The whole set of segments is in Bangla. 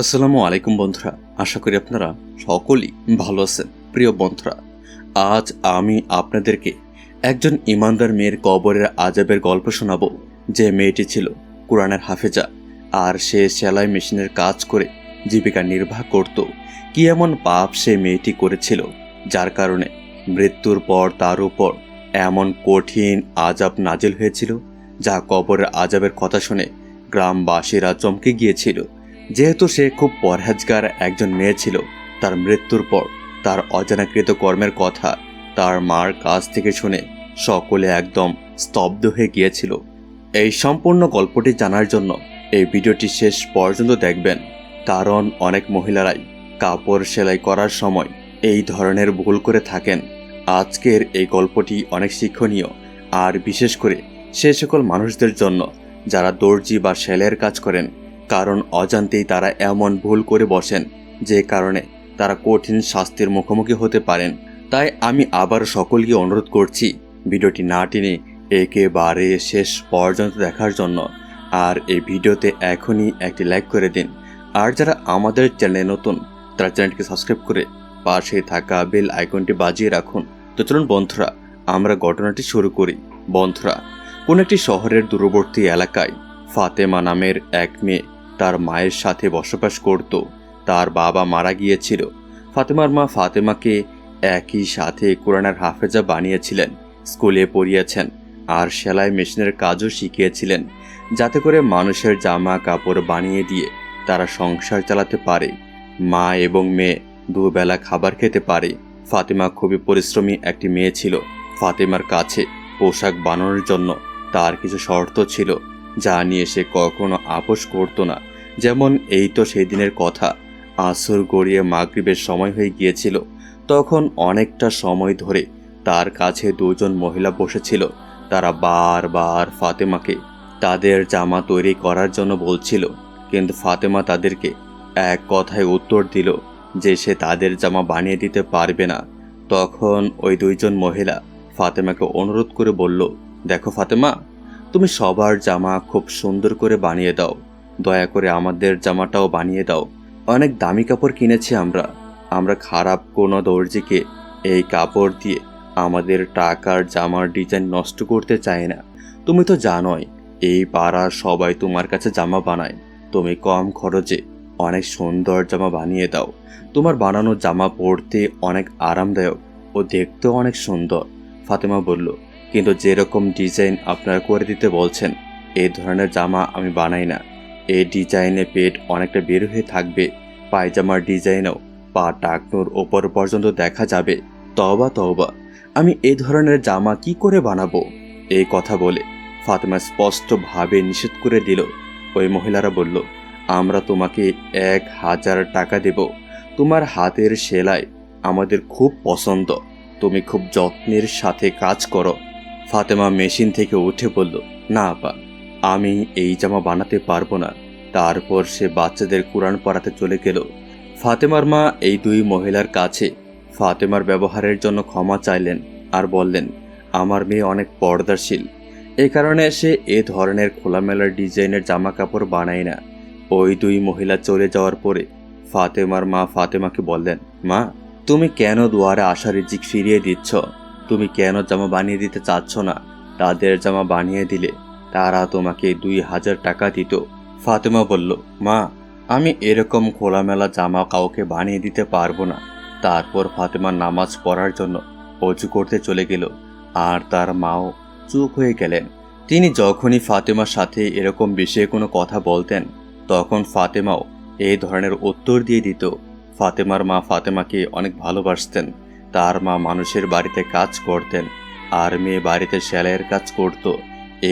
আসসালামু আলাইকুম বন্ধুরা, আশা করি আপনারা সকলেই ভালো আছেন। প্রিয় বন্ধুরা, আজ আমি আপনাদেরকে একজন ইমানদার মেয়ের কবরের আজাবের গল্প শোনাবো যে মেয়েটি ছিল কোরআনের হাফেজা আর সে সেলাই মেশিনের কাজ করে জীবিকা নির্বাহ করত। কি এমন পাপ সে মেয়েটি করেছিল যার কারণে মৃত্যুর পর তার উপর এমন কঠিন আজাব নাজিল হয়েছিল যা কবরের আজাবের কথা শুনে গ্রামবাসীরা চমকে গিয়েছিল। যেহেতু সে খুব পরহেজগার একজন মেয়ে ছিল, তার মৃত্যুর পর তার অজানাকৃত কর্মের কথা তার মার কাছ থেকে শুনে সকলে একদম স্তব্ধ হয়ে গিয়েছিল। এই সম্পূর্ণ গল্পটি জানার জন্য এই ভিডিওটি শেষ পর্যন্ত দেখবেন, কারণ অনেক মহিলারাই কাপড় সেলাই করার সময় এই ধরনের ভুল করে থাকেন। আজকের এই গল্পটি অনেক শিক্ষণীয়, আর বিশেষ করে সে সকল মানুষদের জন্য যারা দর্জি বা সেলাইয়ের কাজ করেন কারণ অজান্তেই তারা এমন ভুল করে বসেন, যে কারণে তারা কঠিন শাস্তির মুখোমুখি হতে পারেন। তাই আমি আবার সকলকে অনুরোধ করছি, ভিডিওটি না টেনে একেবারে শেষ পর্যন্ত দেখার জন্য। আর এই ভিডিওতে এখনই একটি লাইক করে দিন। আর যারা আমাদের চ্যানেলে নতুন, তারা চ্যানেলটিকে সাবস্ক্রাইব করে পাশে থাকা বেল আইকনটি বাজিয়ে রাখুন। তো চলুন বন্ধুরা, আমরা ঘটনাটি শুরু করি। বন্ধুরা, কোন একটি শহরের দূরবর্তী এলাকায় ফাতেমা নামের এক মেয়ে তার মায়ের সাথে বসবাস করত। তার বাবা মারা গিয়েছিল। ফাতেমার মা ফাতেমাকে একই সাথে কোরআনের হাফেজা বানিয়েছিলেন, স্কুলে পড়িয়েছেন আর সেলাই মেশিনের কাজও শিখিয়েছিলেন, যাতে করে মানুষের জামা কাপড় বানিয়ে দিয়ে তারা সংসার চালাতে পারে। মা এবং মেয়ে দুবেলা খাবার খেতে পারে। ফাতেমা খুবই পরিশ্রমী একটি মেয়ে ছিল। ফাতেমার কাছে পোশাক বানানোর জন্য তার কিছু শর্ত ছিল। যা নিয়ে সে কখনো আপোষ করতো না। যেমন এই তো সেই দিনের কথা। আসর গড়িয়ে মাগরিবের সময় হয়ে গিয়েছিল। তখন অনেকটা সময় ধরে তার কাছে দুজন মহিলা বসেছিল। তারা বারবার ফাতেমাকে তাদের জামা তৈরি করার জন্য বলছিল। কিন্তু ফাতেমা তাদেরকে এক কথায় উত্তর দিল যে সে তাদের জামা বানিয়ে দিতে পারবে না। তখন ওই দুইজন মহিলা ফাতেমাকে অনুরোধ করে বলল, দেখো ফাতেমা তুমি সবার জামা খুব সুন্দর করে বানিয়ে দাও। দয়া করে আমাদের জামাটাও বানিয়ে দাও। অনেক দামি কাপড় কিনেছি আমরা। আমরা খারাপ কোনো দর্জিকে এই কাপড় দিয়ে আমাদের টাকার জামার ডিজাইন নষ্ট করতে চাই না। তুমি তো জানোই, এই পাড়ার সবাই তোমার কাছে জামা বানায়। তুমি কম খরচে অনেক সুন্দর জামা বানিয়ে দাও। তোমার বানানো জামা পরতে অনেক আরামদায়ক ও দেখতেও অনেক সুন্দর, ফাতেমা বলল। কিন্তু যেরকম ডিজাইন আপনারা করে দিতে বলছেন এই ধরনের জামা আমি বানাই না। এই ডিজাইনে পেট অনেকটা বের হয়ে থাকবে, পায়জামার ডিজাইনও পা টাকনোর ওপর পর্যন্ত দেখা যাবে। তবা তবা আমি এই ধরনের জামা কি করে বানাবো? এই কথা বলে ফাতেমা স্পষ্টভাবে নিষেধ করে দিল। ওই মহিলারা বলল, আমরা তোমাকে এক হাজার টাকা দেব। তোমার হাতের সেলাই আমাদের খুব পছন্দ। তুমি খুব যত্নের সাথে কাজ করো। ফাতেমা মেশিন থেকে উঠে বলল, না, আপা, আমি এই জামা বানাতে পারব না। তারপর সে বাচ্চাদের কোরআন পড়াতে চলে গেল। ফাতেমার মা এই দুই মহিলার কাছে ফাতেমার ব্যবহারের জন্য ক্ষমা চাইলেন আর বললেন, আমার মেয়ে অনেক পর্দাশীল। এই কারণে সে এ ধরনের খোলামেলার ডিজাইনের জামা কাপড় বানায় না। ওই দুই মহিলা চলে যাওয়ার পরে ফাতেমার মা ফাতেমাকে বললেন, মা, তুমি কেন দুয়ারে আশা রিজিক ফিরিয়ে দিচ্ছ? তুমি কেন জামা বানিয়ে দিতে চাচ্ছ না? তাদের জামা বানিয়ে দিলে তারা তোমাকে দুই হাজার টাকা দিত। ফাতেমা বলল, মা, আমি এরকম খোলামেলা জামা কাউকে বানিয়ে দিতে পারব না। তারপর ফাতেমা নামাজ পড়ার জন্য অজু করতে চলে গেল। আর তার মাও চুপ হয়ে গেলেন। তিনি যখনই ফাতেমার সাথে এরকম বিষয়ে কোনো কথা বলতেন, তখন ফাতেমাও এই ধরনের উত্তর দিয়ে দিত। ফাতেমার মা ফাতেমাকে অনেক ভালোবাসতেন। তার মা মানুষের বাড়িতে কাজ করতেন আর মেয়ে বাড়িতে সেলাইয়ের কাজ করত।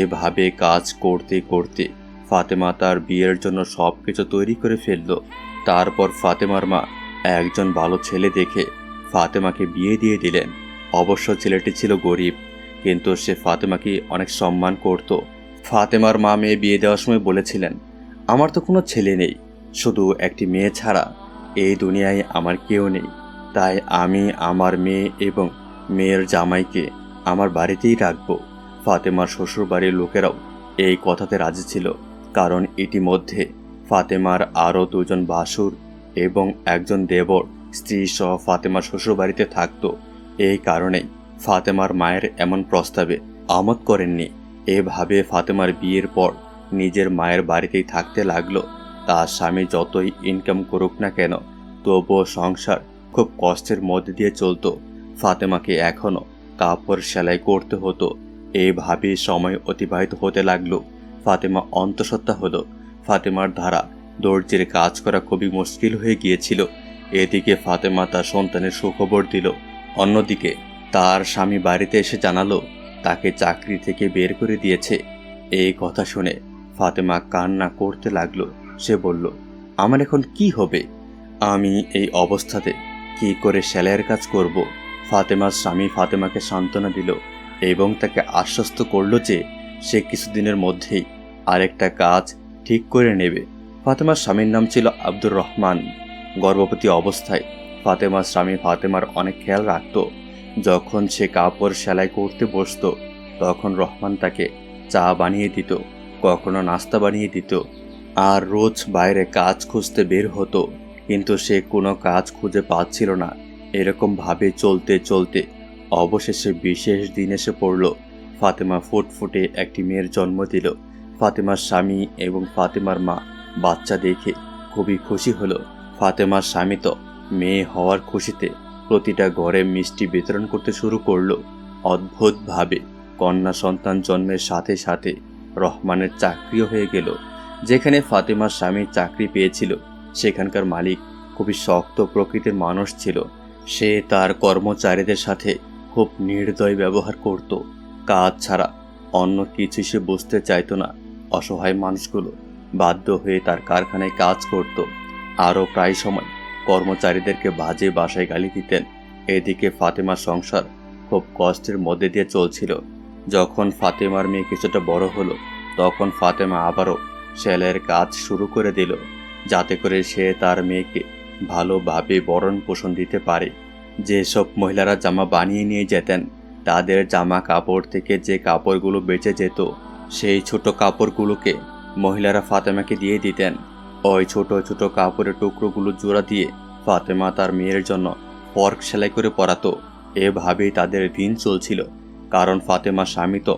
এভাবে কাজ করতে করতে ফাতেমা তার বিয়ের জন্য সব কিছু তৈরি করে ফেলল। তারপর ফাতেমার মা একজন ভালো ছেলে দেখে ফাতেমাকে বিয়ে দিয়ে দিলেন। অবশ্য ছেলেটি ছিল গরিব, কিন্তু সে ফাতেমাকে অনেক সম্মান করত। ফাতেমার মা মেয়ে বিয়ে দেওয়ার সময় বলেছিলেন, আমার তো কোনো ছেলে নেই, শুধু একটি মেয়ে ছাড়া। এই দুনিয়ায় আমার কেউ নেই। তাই আমি আমার মেয়ে এবং মেয়ের জামাইকে আমার বাড়িতেই রাখব। ফাতেমার শ্বশুরবাড়ির লোকেরাও এই কথাতে রাজি ছিল, কারণ ইতিমধ্যে ফাতেমার আরও দুজন বাসুর এবং একজন দেবর স্ত্রী সহ ফাতেমার শ্বশুরবাড়িতে থাকতো। এই কারণেই ফাতেমার মায়ের এমন প্রস্তাবে আমত করেননি। এভাবে ফাতেমার বিয়ের পর নিজের মায়ের বাড়িতেই থাকতে লাগল। তার স্বামী যতই ইনকাম করুক না কেন, তবুও সংসার খুব কষ্টের মধ্যে দিয়ে চলতো। ফাতেমাকে এখনও কাপড় সেলাই করতে হতো। এইভাবে সময় অতিবাহিত হতে লাগল। ফাতেমা অন্তঃসত্ত্বা হলো। ফাতেমার ধারা, দর্জির কাজ করা খুবই মুশকিল হয়ে গিয়েছিল। এদিকে ফাতেমা তার সন্তানের সুখবর দিল। অন্যদিকে তার স্বামী বাড়িতে এসে জানালো, তাকে চাকরি থেকে বের করে দিয়েছে। এই কথা শুনে ফাতেমা কান্না করতে লাগল। সে বলল, আমার এখন কি হবে? আমি এই অবস্থাতে কি করে সেলাইয়ের কাজ করব? ফাতেমার স্বামী ফাতেমাকে সান্ত্বনা দিল এবং তাকে আশ্বস্ত করল যে সে কিছুদিনের মধ্যেই আরেকটা কাজ ঠিক করে নেবে। ফাতেমার স্বামীর নাম ছিল আব্দুর রহমান। গর্ভবতী অবস্থায় ফাতেমার স্বামী ফাতেমার অনেক খেয়াল রাখত। যখন সে কাপড় সেলাই করতে বসতো, তখন রহমান তাকে চা বানিয়ে দিত, কখনো নাস্তা বানিয়ে দিত, আর রোজ বাইরে কাজ খুঁজতে বের হতো। কিন্তু সে কোনো কাজ খুঁজে পাচ্ছিল না। এরকম ভাবে চলতে চলতে অবশেষে বিশেষ দিন এসে পড়ল। ফাতেমা ফুটফুটে একটি মেয়ের জন্ম দিল। ফাতেমার স্বামী এবং ফাতেমার মা বাচ্চা দেখে খুবই খুশি হলো। ফাতেমার স্বামী তো মেয়ে হওয়ার খুশিতে প্রতিটা ঘরে মিষ্টি বিতরণ করতে শুরু করল। অদ্ভুতভাবে কন্যা সন্তান জন্মের সাথে সাথে রহমানের চাকরিও হয়ে গেল, যেখানে ফাতেমার স্বামী চাকরি পেয়েছিল। সেখানকার মালিক খুবই শক্ত প্রকৃতির মানুষ ছিল। সে তার কর্মচারীদের সাথে খুব নির্দয় ব্যবহার করত। কাজ ছাড়া অন্য কিছু সে বুঝতে চাইতো না। অসহায় মানুষগুলো বাধ্য হয়ে তার কারখানায় কাজ করত। আরও প্রায় সময় কর্মচারীদেরকে বাজে বাসায় গালি দিতেন। এদিকে ফাতেমার সংসার খুব কষ্টের মধ্যে দিয়ে চলছিল। যখন ফাতেমার মেয়ে কিছুটা বড় হলো, তখন ফাতেমা আবারও সেলাইয়ের কাজ শুরু করে দিল। যাতে করে সে তার মেয়েকে ভালোভাবে বরণ পোষণ দিতে পারে। যেসব মহিলারা জামা বানিয়ে নিয়ে যেতেন, তাদের জামা কাপড় থেকে যে কাপড়গুলো বেঁচে যেত, সেই ছোট কাপড়গুলোকে মহিলারা ফাতেমাকে দিয়ে দিতেন। ওই ছোট ছোট কাপড়ের টুকরোগুলো জোড়া দিয়ে ফাতেমা তার মেয়ের জন্য পর্ক সেলাই করে পরাতো। এভাবেই তাদের দিন চলছিল, কারণ ফাতেমা স্বামী তো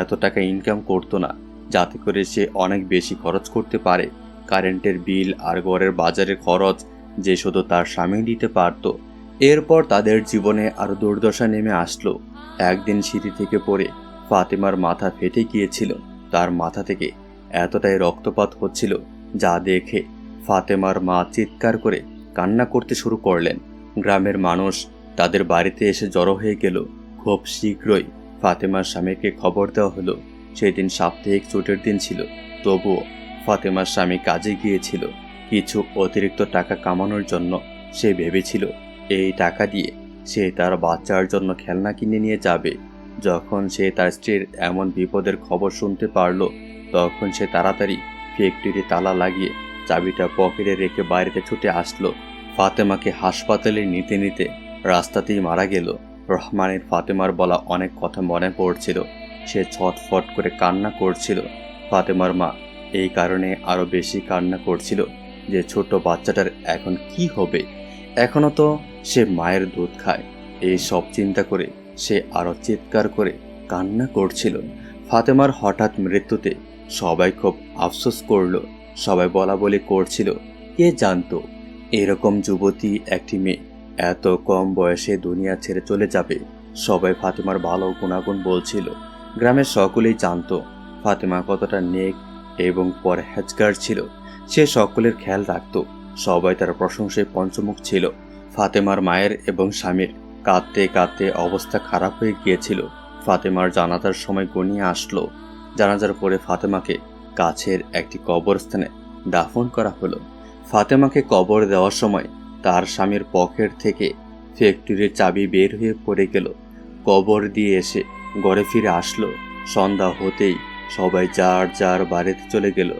এত টাকা ইনকাম করতো না, যাতে করে সে অনেক বেশি খরচ করতে পারে। কারেন্টের বিল আর ঘরের বাজারের খরচ যে শুধু তার স্বামী দিতে পারত। এরপর তাদের জীবনে আরও দুর্দশা নেমে আসলো। একদিন সিঁড়ি থেকে পড়ে ফাতেমার মাথা ফেটে গিয়েছিল। তার মাথা থেকে এতটাই রক্তপাত হচ্ছিল যা দেখে ফাতেমার মা চিৎকার করে কান্না করতে শুরু করলেন। গ্রামের মানুষ তাদের বাড়িতে এসে জড়ো হয়ে গেল। খুব শীঘ্রই ফাতেমার স্বামীকে খবর দেওয়া হলো। সেদিন সাপ্তাহিক ছুটির দিন ছিল। তবুও ফাতেমার স্বামী কাজে গিয়েছিল। কিছু অতিরিক্ত টাকা কামানোর জন্য সে ভেবেছিল, এই টাকা দিয়ে সে তার বাচ্চার জন্য খেলনা কিনে নিয়ে যাবে। যখন সে তার স্ত্রীর এমন বিপদের খবর শুনতে পারল, তখন সে তাড়াতাড়ি ফ্যাক্টরি তালা লাগিয়ে চাবিটা পকেটে রেখে বাইরেতে ছুটে আসলো। ফাতেমাকে হাসপাতালে নিতে নিতে রাস্তাতেই মারা গেল। রহমানের ফাতেমার বলা অনেক কথা মনে পড়ছিল। সে ছটফট করে কান্না করছিল। ফাতেমার মা এই কারণে আরও বেশি কান্না করছিল যে ছোট বাচ্চাটার এখন কি হবে। এখনও তো সে মায়ের দুধ খায়। এই সব চিন্তা করে সে আরও চিৎকার করে কান্না করছিল। ফাতেমার হঠাৎ মৃত্যুতে সবাই খুব আফসোস করল। সবাই বলা বলি করছিল, কে জানতো এরকম যুবতী একটি মেয়ে এত কম বয়সে দুনিয়া ছেড়ে চলে যাবে? সবাই ফাতেমার ভালো গুণাগুণ বলছিল। গ্রামের সকলেই জানতো ফাতেমা কতটা নেক এবং পরহেজগার ছিল। সে সকলের খেয়াল রাখত। সবাই তার প্রশংসায় পঞ্চমুখ ছিল। ফাতেমার মায়ের এবং স্বামীর কাঁদতে কাঁদতে অবস্থা খারাপ হয়ে গিয়েছিল। ফাতেমার জানাজার সময় গনিয়ে আসলো। জানাজার পরে ফাতেমাকে কাছের একটি কবরস্থানে দাফন করা হলো। ফাতেমাকে কবর দেওয়ার সময় তার স্বামীর পকেট থেকে ফ্যাক্টরির চাবি বের হয়ে পড়ে গেল। কবর দিয়ে এসে ঘরে ফিরে আসলো। সন্ধ্যা হতেই সবাই যার যার বাড়িতে চলে গেল।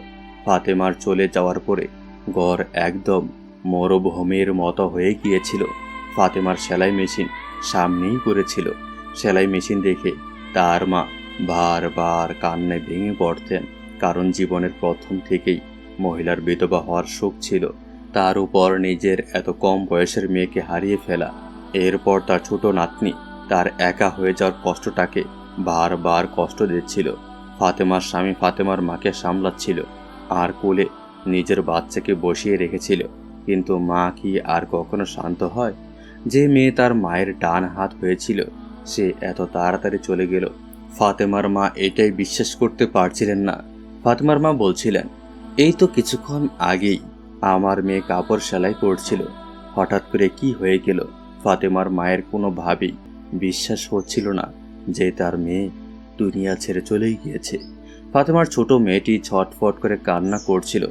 ফাতেমার চলে যাওয়ার পরে ঘর একদম মরুভূমির মতো হয়ে গিয়েছিল। ফাতেমার সেলাই মেশিন সামনেই পড়েছিল। সেলাই মেশিন দেখে তার মা বারবার কান্নায় ভেঙে পড়তেন, কারণ জীবনের প্রথম থেকেই মহিলার বিধবা হওয়ার শোক ছিল। তার উপর নিজের এত কম বয়সের মেয়েকে হারিয়ে ফেলা, এরপর তার ছোট নাতনি তার একা হয়ে যাওয়ার কষ্টটাকে বারবার কষ্ট দিচ্ছিল। ফাতেমার স্বামী ফাতেমার মাকে সামলাচ্ছিল আর কোলে নিজের বাচ্চাকে বসিয়ে রেখেছিল। কিন্তু মা কি আর কখনো শান্ত হয়? যে মেয়ে তার মায়ের ডান হাত হয়েছিল, সে এত তাড়াতাড়ি চলে গেল। ফাতেমার মা এটাই বিশ্বাস করতে পারছিলেন না। ফাতেমার মা বলছিলেন, এই তো কিছুক্ষণ আগেই আমার মেয়ে কাপড় সেলাই করছিল। হঠাৎ করে কি হয়ে গেল? ফাতেমার মায়ের কোনোভাবেই বিশ্বাস হচ্ছিল না যে তার মেয়ে দুনিয়া ছেড়ে চলেই গিয়েছে। ফাতেমার ছোট মেয়েটি ছটফট করে কান্না করছিল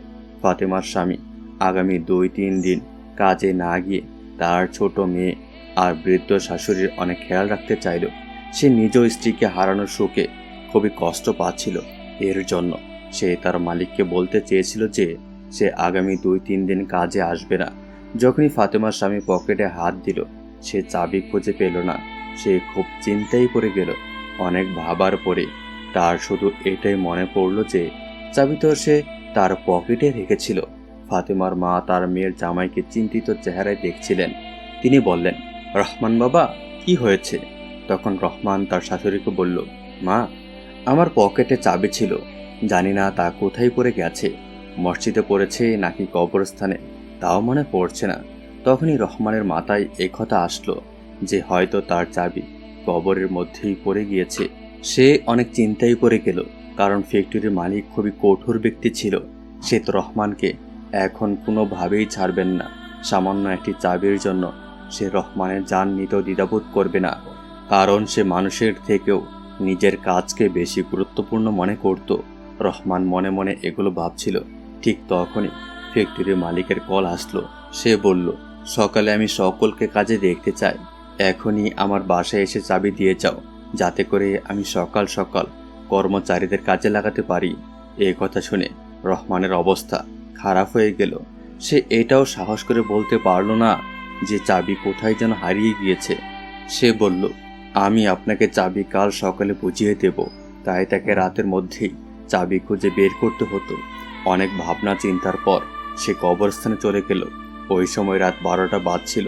ফাতেমার স্বামী। আগামী দুই তিন দিন কাজে না গিয়ে তার ছোট মেয়ে আর বৃদ্ধ শাশুড়ির অনেক খেয়াল রাখতে চাইল। সে নিজ স্ত্রীকে হারানোর শোকে খুবই কষ্ট পাচ্ছিল। এর জন্য সে তার মালিককে বলতে চেয়েছিল যে সে আগামী দুই তিন দিন কাজে আসবে না। যখনই ফাতেমার স্বামী পকেটে হাত দিল, সে চাবি খুঁজে পেল না। সে খুব চিন্তায় পড়ে গেল। অনেক ভাবার পরে তার শুধু এটাই মনে পড়ল যে চাবি তো সে তার পকেটে রেখেছিল। ফাতেমার মা তার মেয়ের জামাইকে চিন্তিত চেহারায় দেখছিলেন। তিনি বললেন, রহমান বাবা, কি হয়েছে? তখন রহমান তার শাশুড়িকে বলল, মা, আমার পকেটে চাবি ছিল। জানি না তা কোথায় পড়ে গেছে। মসজিদে পড়েছে নাকি কবরস্থানে, তাও মনে পড়ছে না। তখনই রহমানের মাথায় একথা আসলো যে হয়তো তার চাবি কবরের মধ্যেই পড়ে গিয়েছে। সে অনেক চিন্তায় পড়ে গেল, কারণ ফ্যাক্টরির মালিক খুবই কঠোর ব্যক্তি ছিল। সে তো রহমানকে এখন কোনোভাবেই ছাড়বেন না। সামান্য একটি চাবির জন্য সে রহমানের যান নিতেও দ্বিধাবোধ করবে না, কারণ সে মানুষের থেকেও নিজের কাজকে বেশি গুরুত্বপূর্ণ মনে করত। রহমান মনে মনে এগুলো ভাবছিল। ঠিক তখনই ফ্যাক্টরির মালিকের কল আসলো। সে বলল, সকালে আমি সকলকে কাজে দেখতে চাই। এখনই আমার বাসায় এসে চাবি দিয়ে যাও, যাতে করে আমি সকাল সকাল কর্মচারীদের কাজে লাগাতে পারি। এই কথা শুনে রহমানের অবস্থা খারাপ হয়ে গেল। সে এটাও সাহস করে বলতে পারল না যে চাবি কোথায় যেন হারিয়ে গিয়েছে। সে বলল, আমি আপনাকে চাবি কাল সকালে বুঝিয়ে দেব। তাই তাকে রাতের মধ্যেই চাবি খুঁজে বের করতে হতো। অনেক ভাবনা চিন্তার পর সে কবরস্থানে চলে গেল। ওই সময় রাত বারোটা বাজছিল,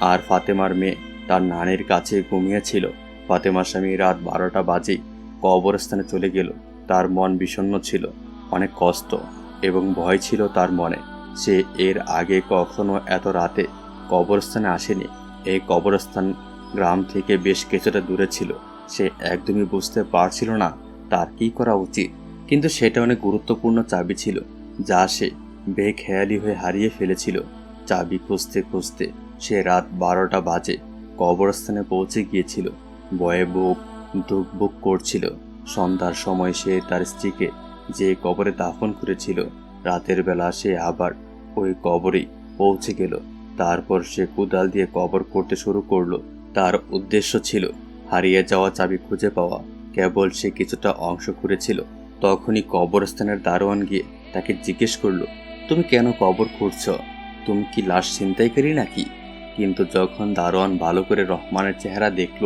আর ফাতেমার মেয়ে তার নানির কাছে ঘুমিয়েছিল। ফাতেমা স্বামী রাত বারোটা বাজেই কবরস্থানে চলে গেল। তার মন বিষণ্ণ ছিল, অনেক কষ্ট এবং ভয় ছিল তার মনে। সে এর আগে কখনো এত রাতে কবরস্থানে আসেনি। এই কবরস্থান গ্রাম থেকে বেশ কিছুটা দূরে ছিল। সে একদমই বুঝতে পারছিল না তার কি করা উচিত। কিন্তু সেটা অনেক গুরুত্বপূর্ণ চাবি ছিল, যা সে বেখেয়ালি হয়ে হারিয়ে ফেলেছিল। চাবি খুঁজতে খুঁজতে সে রাত বারোটা বাজে। কবরস্থানে পৌঁছে গিয়েছিল। বয়ে বুক দুঃখ বুক করছিল। সন্ধ্যার সময় সে তার স্ত্রীকে যে কবরে দাফন করেছিল, রাতের বেলা সে আবার ওই কবরেই পৌঁছে গেল। তারপর সে কুদাল দিয়ে কবর করতে শুরু করল। তার উদ্দেশ্য ছিল হারিয়ে যাওয়া চাবি খুঁজে পাওয়া। কেবল সে কিছুটা অংশ খুঁড়েছিল। তখনই কবরস্থানের দারোয়ান গিয়ে তাকে জিজ্ঞেস করল, তুমি কেন কবর খুঁড়ছ? তুমি কি লাশ ছিনতাইকারী নাকি? কিন্তু যখন দারোয়ান ভালো করে রহমানের চেহারা দেখল,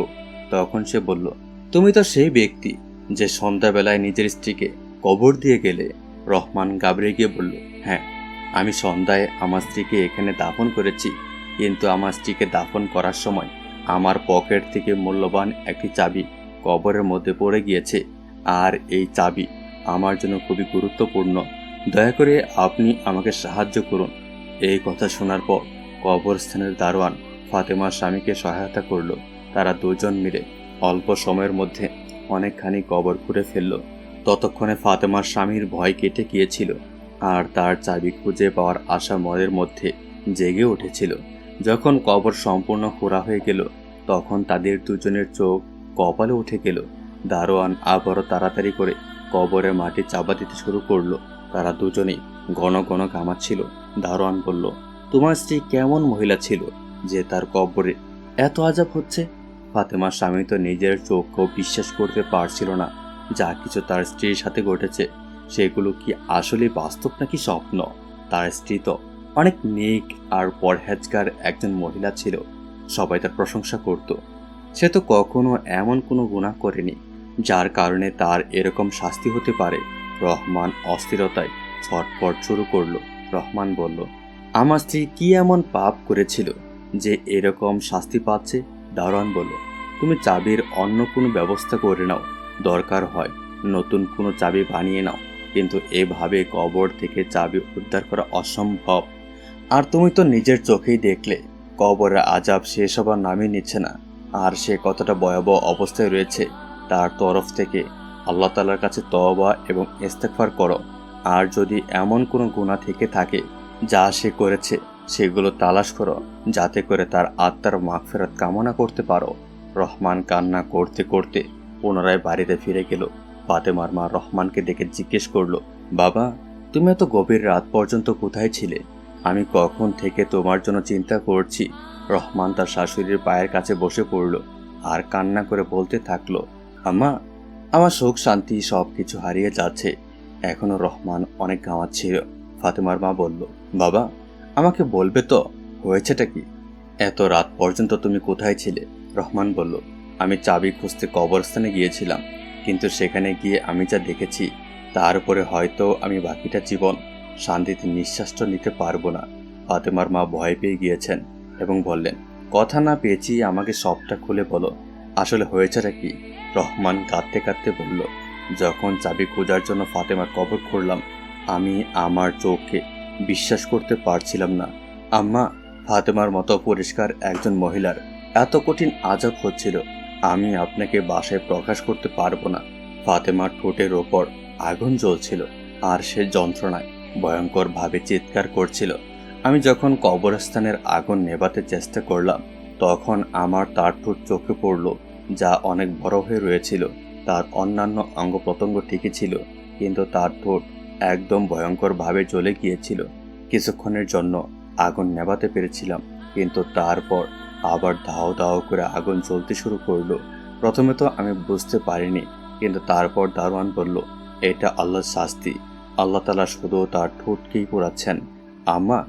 তখন সে বলল, তুমি তো সেই ব্যক্তি যে সন্ধ্যাবেলায় নিজের স্ত্রীকে কবর দিয়ে গেলে? রহমান গাবড়ে গিয়ে বলল হ্যাঁ আমি সন্ধ্যায় আমার স্ত্রীকে এখানে দাফন করেছি, কিন্তু আমার স্ত্রীকে দাফন করার সময় আমার পকেট থেকে মূল্যবান একটি চাবি কবরের মধ্যে পড়ে গিয়েছে, আর এই চাবি আমার জন্য খুবই গুরুত্বপূর্ণ। দয়া করে আপনি আমাকে সাহায্য করুন। এই কথা শোনার পর কবরস্থানের দারোয়ান ফাতেমার স্বামীকে সহায়তা করল। তারা দুজন মিলে অল্প সময়ের মধ্যে অনেকখানি কবর খুঁড়ে ফেলল। ততক্ষণে ফাতেমার স্বামীর ভয় কেটে গিয়েছিল আর তার চাবি খুঁজে পাওয়ার আশা মনের মধ্যে জেগে উঠেছিল। যখন কবর সম্পূর্ণ খোঁড়া হয়ে গেল, তখন তাদের দুজনের চোখ কপালে উঠে গেল। দারোয়ান আবারও তাড়াতাড়ি করে কবরে মাটি চাপা দিতে শুরু করল। তারা দুজনেই ঘন ঘন ঘামাচ্ছিল। দারোয়ান বলল তোমার স্ত্রী কেমন মহিলা ছিল যে তার কবরে এত আজাব হচ্ছে? ফাতেমার স্বামী তো নিজের চোখকেও বিশ্বাস করতে পারছিল না। যা কিছু তার স্ত্রীর সাথে ঘটেছে, সেগুলো কি আসলে বাস্তব নাকি স্বপ্ন? তার স্ত্রী তো অনেক নেক আর পরহেজগার একজন মহিলা ছিল। সবাই তার প্রশংসা করত। সে তো কখনো এমন কোনো গুণা করেনি, যার কারণে তার এরকম শাস্তি হতে পারে। রহমান অস্থিরতায় ছটপট শুরু করল। রহমান বলল আমার স্ত্রী কি এমন পাপ করেছিল যে এরকম শাস্তি পাচ্ছে? দারোয়ান বলল, তুমি চাবির অন্য কোনো ব্যবস্থা করে নাও। দরকার হয় নতুন কোনো চাবি বানিয়ে নাও। কিন্তু এভাবে কবর থেকে চাবি উদ্ধার করা অসম্ভব। আর তুমি তো নিজের চোখেই দেখলে, কবরের আজাব সে সবার নামই নিচ্ছে না। আর সে কতটা ভয়াবহ অবস্থায় রয়েছে, তার তরফ থেকে আল্লাহ তালার কাছে তওবা এবং ইস্তেকফার করো। আর যদি এমন কোনো গুণা থেকে থাকে যা সে করেছে, সেগুলো তালাশ করো, যাতে করে তার আত্মার মাগফেরত কামনা করতে পারো। রহমান কান্না করতে করতে পুনরায় বাড়িতে ফিরে গেল। ফাতেমার মা রহমানকে দেখে জিজ্ঞেস করল, বাবা, তুমি এত গভীর রাত পর্যন্ত কোথায় ছিলে? আমি কখন থেকে তোমার জন্য চিন্তা করছি? রহমান তার শাশুড়ির পায়ের কাছে বসে পড়ল আর কান্না করে বলতে থাকল আমা আমার সুখ শান্তি সব কিছু হারিয়ে যাচ্ছে। এখনও রহমান অনেক ছিল ফাতেমার মা বলল, বাবা, আমাকে বলবে তো, হয়েছেটা কি? এত রাত পর্যন্ত তুমি কোথায় ছিলে? রহমান বলল, আমি চাবি খুঁজতে কবরস্থানে গিয়েছিলাম, কিন্তু সেখানে গিয়ে আমি যা দেখেছি, তার উপরে হয়তো আমি বাকিটা জীবন শান্তিতে নিঃশ্বাসটা নিতে পারব না। ফাতেমার মা ভয় পেয়ে গিয়েছেন এবং বললেন, কথা না পেয়েছি, আমাকে সবটা খুলে বলো, আসলে হয়েছেটা কি? রহমান কাঁদতে কাঁদতে বলল, যখন চাবি খোঁজার জন্য ফাতেমার কবর খুঁড়লাম আমি আমার চোখকে বিশ্বাস করতে পারছিলাম না। আম্মা, ফাতেমার মতো পরিষ্কার একজন মহিলার এত কঠিন আজব হচ্ছিল, আমি আপনাকে বাসায় প্রকাশ করতে পারব না। ফাতেমার ঠোঁটের ওপর আগুন জ্বলছিল আর সে যন্ত্রণায় ভয়ঙ্করভাবে চিৎকার করছিল। আমি যখন কবরস্থানের আগুন নেভাতে চেষ্টা করলাম, তখন আমার তার ঠোঁট চোখে পড়ল, যা অনেক বড় হয়ে রয়েছিল। তার অন্যান্য অঙ্গ প্রত্যঙ্গ ঠিকই ছিল, কিন্তু তার ঠোঁট একদম ভয়ঙ্করভাবে জ্বলে গিয়েছিল। কিছুক্ষণের জন্য আগুন নেভাতে পেরেছিলাম, কিন্তু তারপর আবার দাও দাও করে আগুন জ্বলতে শুরু করল। প্রথমে তো আমি বুঝতে পারিনি, কিন্তু তারপর দারোয়ান বলল, এটা আল্লাহর শাস্তি। আল্লাহ তালা শুধু তার ঠোঁটকেই পোড়াচ্ছেন। আম্মা,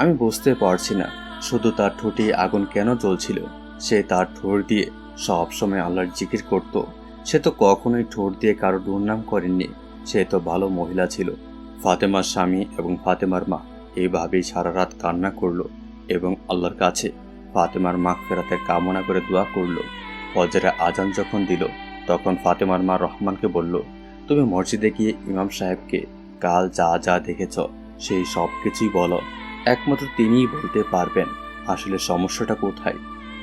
আমি বুঝতে পারছি না, শুধু তার ঠোঁটে আগুন কেন জ্বলছিল? সে তার ঠোঁট দিয়ে সবসময় আল্লাহর জিকির করত। সে তো কখনোই ঠোঁট দিয়ে কারও দুর্নাম করেননি। সে তো ভালো মহিলা ছিল। ফাতেমার স্বামী এবং ফাতেমার মা এইভাবেই সারা রাত কান্না করল এবং আল্লাহর কাছে ফাতেমার মা ফেরাতে কামনা করে দোয়া করল। ফজরে আজান যখন দিল, তখন ফাতেমার মা রহমানকে বলল, তুমি মসজিদে গিয়ে ইমাম সাহেবকে কাল যা যা দেখেছ, সেই সব কিছুই বলো। একমাত্র তিনিই বলতে পারবেন আসলে সমস্যাটা কোথায়।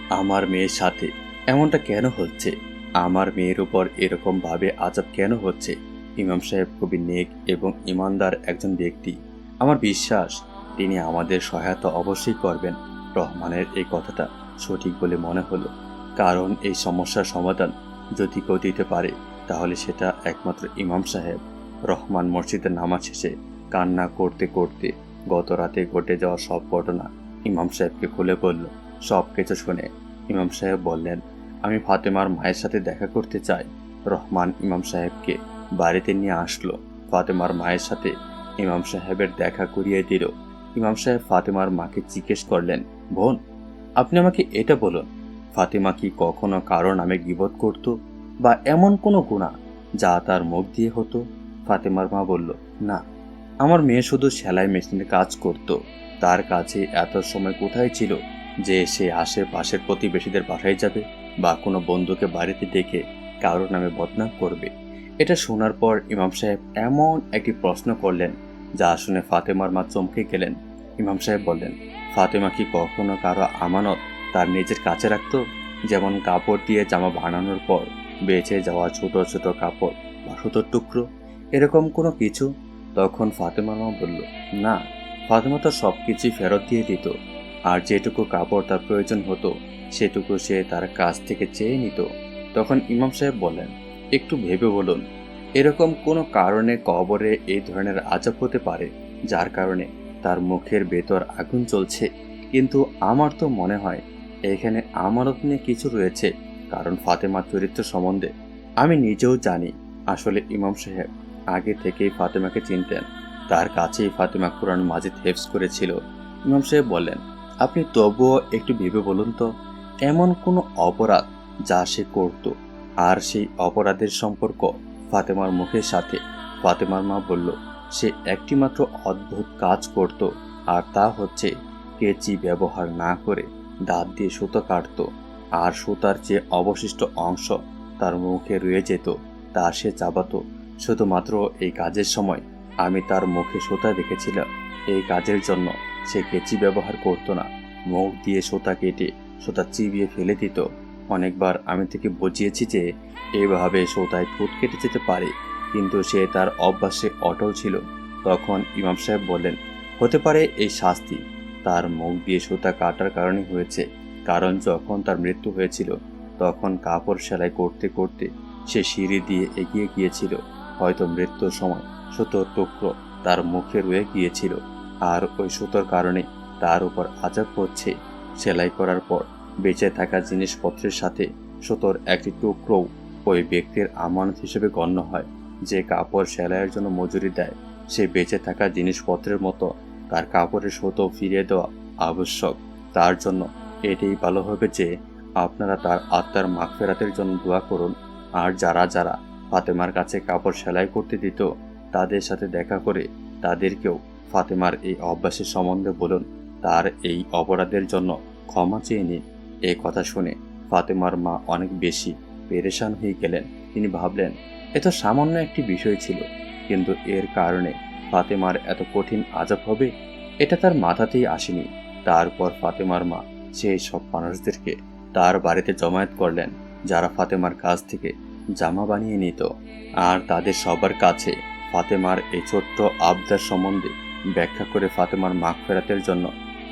আমার মেয়ের সাথে এমনটা কেন হচ্ছে? আমার মেয়ের উপর এরকমভাবে আজাব কেন হচ্ছে? ইমাম সাহেব খুবই নেক এবং ইমানদার একজন ব্যক্তি। আমার বিশ্বাস, তিনি আমাদের সহায়তা অবশ্যই করবেন। রহমানের এই কথাটা সঠিক বলে মনে হলো। কারণ এই সমস্যার সমাধান যদি কেউ দিতে পারে, তাহলে সেটা একমাত্র ইমাম সাহেব। রহমান মসজিদের নামাজ শেষে কান্না করতে করতে গত রাতে ঘটে যাওয়া সব ঘটনা ইমাম সাহেবকে খুলে বলল। সব কিছু শুনে ইমাম সাহেব বললেন, আমি ফাতেমার মায়ের সাথে দেখা করতে চাই। রহমান ইমাম সাহেবকে বাড়িতে নিয়ে আসলো। ফাতেমার মায়ের সাথে ইমাম সাহেবের দেখা করিয়ে দিল। ইমাম সাহেব ফাতেমার মাকে জিজ্ঞেস করলেন, বোন, আপনি আমাকে এটা বলুন, ফাতেমা কি কখনো কারও নামে গিবত করত বা এমন কোনো গুণা যা তার মুখ দিয়ে হতো? ফাতেমার মা বলল, না, আমার মেয়ে শুধু সেলাই মেশিনে কাজ করত। তার কাছে এত সময় কোথায় ছিল যে সে আশেপাশের প্রতিবেশীদের বাসায় যাবে বা কোনো বন্ধুকে বাড়িতে ডেকে কারও নামে বদনাম করবে? এটা শোনার পর ইমাম সাহেব এমন একটি প্রশ্ন করলেন, যা শুনে ফাতেমার মা চমকে গেলেন। ইমাম সাহেব বললেন, ফাতেমা কি কখনো কারও আমানত তার নিজের কাছে রাখত? যেমন কাপড় দিয়ে জামা বানানোর পর বেঁচে যাওয়া ছোট ছোট কাপড় বা সুতোর টুকরো, এরকম কোনো কিছু? তখন ফাতেমা মা বলল, না, ফাতেমা তো সব কিছুই ফেরত দিয়ে দিত। আর যেটুকু কাপড় তার প্রয়োজন হতো, সেটুকু সে তার কাছ থেকে চেয়ে নিত। তখন ইমাম সাহেব বলেন একটু ভেবে বলুন, এরকম কোনো কারণে কবরে এই ধরনের আজাব হতে পারে, যার কারণে তার মুখের ভেতর আগুন চলছে কিন্তু আমার তো মনে হয়, এখানে আমানত নিয়ে কিছু রয়েছে, কারণ ফাতেমার চরিত্র সম্বন্ধে। আমি নিজেও জানি, আসলে ইমাম সাহেব আগে থেকেই ফাতেমাকে চিনতেন। তার কাছেই ফাতেমা কোরআন মাজিদ হেফস করেছিল। ইমাম সাহেব বললেন, আপনি তবুও একটু ভেবে বলুন তো, এমন কোনো অপরাধ যা সে করত আর সেই অপরাধের সম্পর্ক ফাতেমার মুখের সাথে। ফাতেমার মা বলল, সে একটিমাত্র অদ্ভুত কাজ করত, আর তা হচ্ছে কেচি ব্যবহার না করে দাঁত দিয়ে সুতো কাটতো। আর সুতার যে অবশিষ্ট অংশ তার মুখে রয়ে যেত, তা সে চাবাতো শুধুমাত্র এই কাজের সময় আমি তার মুখে সুতা দেখেছিলাম। এই কাজের জন্য সে কেচি ব্যবহার করতো না। মুখ দিয়ে সুতা কেটে সুতা চিবিয়ে ফেলে দিত। অনেকবার আমি থেকে বুঝিয়েছি যে এভাবে সুতায় ফুট কেটে যেতে পারে। কিন্তু সে তার অভ্যাসে অটল ছিল। তখন ইমাম সাহেব বললেন, হতে পারে এই শাস্তি। তার মুখ দিয়ে সুতা কাটার কারণে হয়েছে। কারণ যখন তার মৃত্যু হয়েছিল, তখন কাপড় সেলাই করতে করতে সে সিঁড়ি দিয়ে এগিয়ে গিয়েছিল। হয়তো মৃত্যুর সময় সুতোর টুকরো তার মুখে রয়ে গিয়েছিল। আর ওই সুতোর কারণে তার উপর আজাব পড়ছে সেলাই করার পর বেঁচে থাকা জিনিসপত্রের সাথে সুতোর একটি টুকরোও ওই ব্যক্তির আমানত হিসেবে গণ্য হয়। যে কাপড় সেলাইয়ের জন্য মজুরি দেয়, সে বেঁচে থাকা জিনিসপত্রের মতো তার কাপড়ের সুতো ফিরিয়ে দেওয়া আবশ্যক। তার জন্য এটাই ভালো হবে যে আপনারা তার আত্মার মাগফেরাতের জন্য দোয়া করুন। আর যারা যারা ফাতেমার কাছে কাপড় সেলাই করতে দিত, তাদের সাথে দেখা করে তাদেরকেও ফাতেমার এই অভ্যাসের সম্বন্ধে বলুন। তার এই অপরাধের জন্য ক্ষমা চেয়ে নিন। এই কথা শুনে ফাতেমার মা অনেক বেশি পেরেশান হয়ে গেলেন। তিনি ভাবলেন, এ তো সামান্য একটি বিষয় ছিল, কিন্তু এর কারণে ফাতেমার এত কঠিন আজাব হবে? এটা তার মাথাতেই আসেনি। তারপর ফাতেমার মা সেই সব মানুষদেরকে তার বাড়িতে জমায়েত করলেন, যারা ফাতেমার কাছ থেকে জামা বানিয়ে নিত। আর তাদের সবার কাছে ফাতেমার এই ছোট্ট আবদার সম্বন্ধে ব্যাখ্যা করে ফাতেমার মাখ ফেরাতের জন্য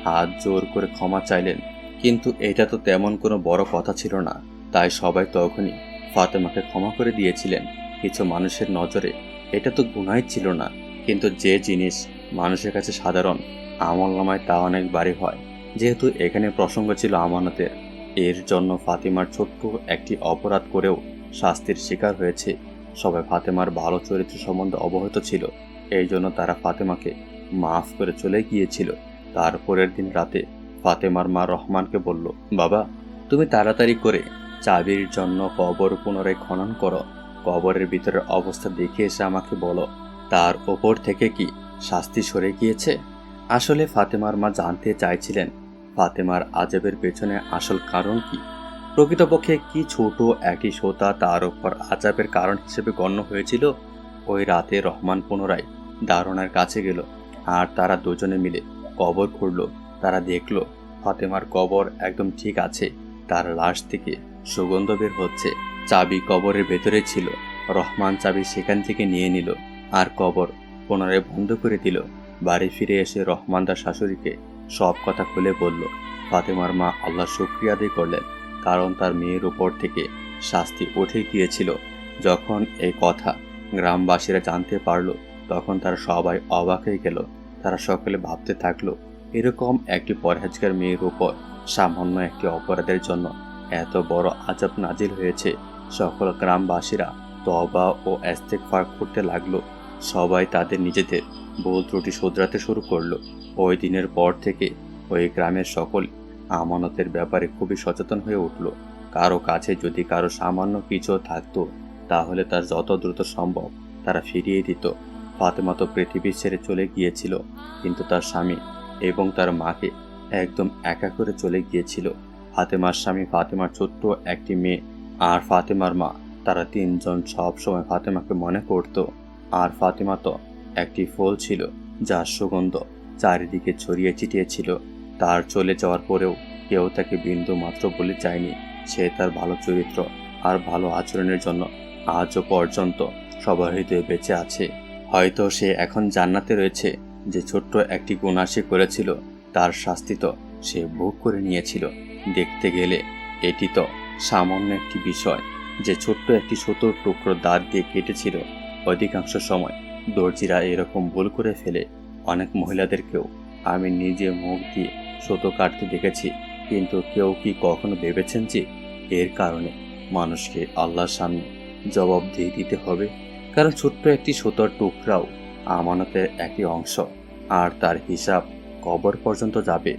হাত জোর করে ক্ষমা চাইলেন। কিন্তু এটা তো তেমন কোনো বড় কথা ছিল না, তাই সবাই তখনই ফাতেমাকে ক্ষমা করে দিয়েছিলেন কিছু মানুষের নজরে। এটা তো গুনাই ছিল না, কিন্তু যে জিনিস মানুষের কাছে সাধারণ, আমল নামায় তা অনেক বাড়ি হয়। যেহেতু এখানে প্রসঙ্গ ছিল আমানতের, এর জন্য ফাতিমার ছোট্ট একটি অপরাধ করেও শাস্তির শিকার হয়েছে। সবাই ফাতেমার ভালো চরিত্র সম্বন্ধে অবহিত ছিল, এই জন্য তারা ফাতেমাকে মাফ করে চলে গিয়েছিল। তারপরের দিন রাতে ফাতেমার মা রহমানকে বলল, বাবা, তুমি তাড়াতাড়ি করে চাবির জন্য কবর পুনরায় খনন করো। কবরের ভিতরের অবস্থা দেখে এসে আমাকে বলো, তার ওপর থেকে কি শাস্তি সরে গিয়েছে? আসলে ফাতেমার মা জানতে চাইছিলেন, ফাতেমার আজবের পেছনে আসল কারণ কি। প্রকৃতপক্ষে কি ছোট একই শ্রোতা তার উপর আজাবের কারণ হিসেবে গণ্য হয়েছিল? ওই রাতে রহমান পুনরায় দারোনার কাছে গেল, আর তারা দুজনে মিলে কবর খুঁড়ল। তারা দেখল, ফাতেমার কবর একদম ঠিক আছে। তার লাশ থেকে সুগন্ধ বের হচ্ছে। চাবি কবরের ভেতরে ছিল। রহমান চাবি সেখান থেকে নিয়ে নিল আর কবর পুনরায় বন্ধ করে দিল। বাড়ি ফিরে এসে রহমান তার শাশুড়িকে সব কথা খুলে বলল। ফাতেমার মা আল্লাহ শুক্রিয়া করলেন, কারণ তার মেয়ের উপর থেকে শাস্তি উঠে গিয়েছিল। যখন এই কথা গ্রামবাসীরা জানতে পারল, তখন তারা সবাই অবাক হয়ে গেল। তারা সকলে ভাবতে থাকল এরকম একটি পরহেজগার মেয়ের উপর সামান্য একটি অপরাধের জন্য এত বড় আজাব নাজিল হয়েছে। সকল গ্রামবাসীরা তবা ও ফার করতে লাগল। সবাই তাদের নিজেদের ভুল ত্রুটি শুধরাতে শুরু করল। ওই দিনের পর থেকে ওই গ্রামের সকল আমানতের ব্যাপারে খুবই সচেতন হয়ে উঠল। কারও কাছে যদি কারও সামান্য কিছু থাকতো, তাহলে তার যত দ্রুত সম্ভব তারা ফিরিয়ে দিত। ফাতেমা তো পৃথিবী ছেড়ে চলে গিয়েছিল, কিন্তু তার স্বামী এবং তার মাকে একদম একা করে চলে গিয়েছিল। ফাতেমার স্বামী ফাতেমার ছোট্ট একটি মেয়ে আর ফাতেমার মা, তারা তিনজন সব সময় ফাতেমাকে মনে করত। আর ফাতেমা তো একটি ফুল ছিল, যার সুগন্ধ চারিদিকে ছড়িয়ে ছিটিয়ে ছিল তার চলে যাওয়ার পরেও কেউ তাকে বিন্দু মাত্র বলে যায়নি। সে তার ভালো চরিত্র আর ভালো আচরণের জন্য আজও পর্যন্ত সবার হৃদয়ে বেঁচে আছে। হয়তো সে এখন জান্নাতে রয়েছে যে ছোট্ট একটি গুণা সে করেছিল, তার শাস্তি তো সে ভোগ করে নিয়েছিল। দেখতে গেলে এটি তো সামান্য একটি বিষয় যে ছোট্ট একটি ছোটোর টুকরো দাঁত দিয়ে কেটেছিল। অধিকাংশ সময় দর্জিরা এরকম ভুল করে ফেলে। অনেক মহিলাদেরকেও আমি নিজে মুখ দিয়ে সুতো কাটতে দেখেছি, কিন্তু কেউ কি কখনো ভেবেছেন যে এর কারণে মানুষকে আল্লাহর সামনে জবাব দিয়ে দিতে হবে? কারণ ছোট্ট একটি সুতোর টুকরাও আমানতের একটি অংশ। আর তার হিসাব কবর পর্যন্ত যাবে।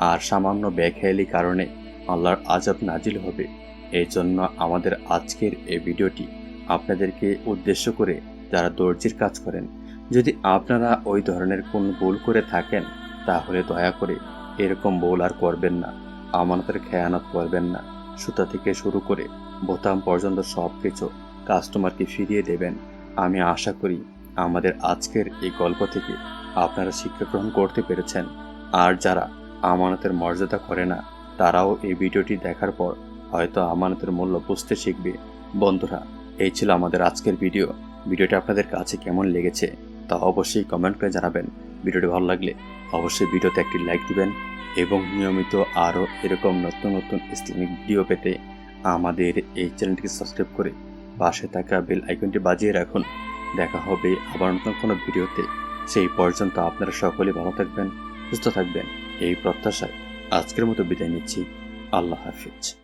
আর সামান্য বেখেয়ালি কারণে আল্লাহর আজাব নাজিল হবে। এই জন্য আমাদের আজকের এই ভিডিওটি আপনাদেরকে উদ্দেশ্য করে যারা দর্জির কাজ করেন, যদি আপনারা ওই ধরনের কোনো ভুল করে থাকেন, তাহলে দয়া করে এরকম ভুল আর করবেন না। আমানতের খেয়ানত করবেন না। সুতা থেকে শুরু করে বোতাম পর্যন্ত সব কিছু কাস্টমারকে ফিরিয়ে দেবেন। আমি আশা করি আমাদের আজকের এই গল্প থেকে আপনারা শিক্ষা গ্রহণ করতে পেরেছেন। আর যারা আমানতের মর্যাদা করে না, তারাও এই ভিডিওটি দেখার পর হয়তো আমানতের মূল্য বুঝতে শিখবে। বন্ধুরা, এই ছিল আমাদের আজকের ভিডিও। ভিডিওটি আপনাদের কাছে কেমন লেগেছে তা অবশ্যই কমেন্ট করে জানাবেন। ভিডিওটি ভালো লাগলে অবশ্যই ভিডিওতে একটি লাইক দিবেন এবং নিয়মিত আরও এরকম নতুন নতুন ইসলামিক ভিডিও পেতে আমাদের এই চ্যানেলটিকে সাবস্ক্রাইব করে পাশে থাকা বেল আইকনটি বাজিয়ে রাখুন। দেখা হবে আবার নতুন কোনো ভিডিওতে। সেই পর্যন্ত আপনারা সকলে ভালো থাকবেন, সুস্থ থাকবেন। এই প্রত্যাশায় আজকের মতো বিদায় নিচ্ছি। আল্লাহ হাফিজ।